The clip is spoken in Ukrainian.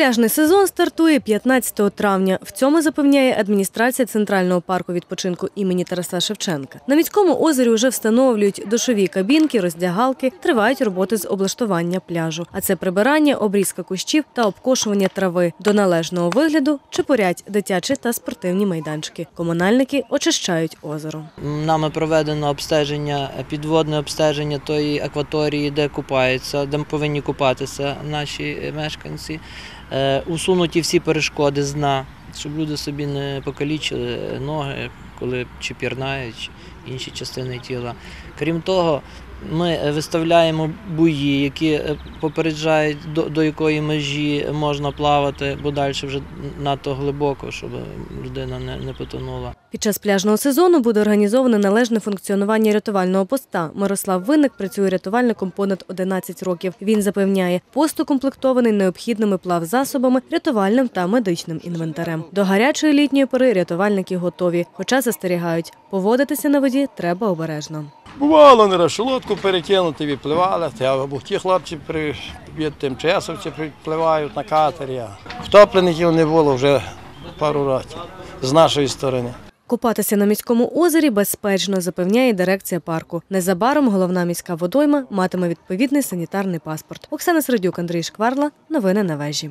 Пляжний сезон стартує 15 травня. В цьому запевняє адміністрація центрального парку відпочинку імені Тараса Шевченка. На міському озері вже встановлюють душові кабінки, роздягалки, тривають роботи з облаштування пляжу. А це прибирання, обрізка кущів та обкошування трави. До належного вигляду чепурять дитячі та спортивні майданчики. Комунальники очищають озеро. Нами проведено обстеження, підводне обстеження тої акваторії, де купаються, де повинні купатися наші мешканці. Е, Усунуті всі перешкоди з дна, щоб люди собі не покалічили ноги, коли чи пірнають, чи інші частини тіла. Крім того, ми виставляємо буї, які е, попереджають, до, до якої межі можна плавати, бо далі вже надто глибоко, щоб людина не, не потонула. Під час пляжного сезону буде організовано належне функціонування рятувального поста. Мирослав Винник працює рятувальником понад 11 років. Він запевняє, пост укомплектований необхідними плавзасобами, рятувальним та медичним інвентарем. До гарячої літньої пори рятувальники готові, хоча застерігають, поводитися на воді треба обережно. Бувало, не раз лодку перекинути, відпливали, або ті хлопці при від тимчасовці припливають на катері. а Втоплеників не було вже пару років з нашої сторони. Купатися на міському озері безпечно, запевняє дирекція парку. Незабаром головна міська водойма матиме відповідний санітарний паспорт. Оксана Середюк, Андрій Шкварла. Новини на вежі.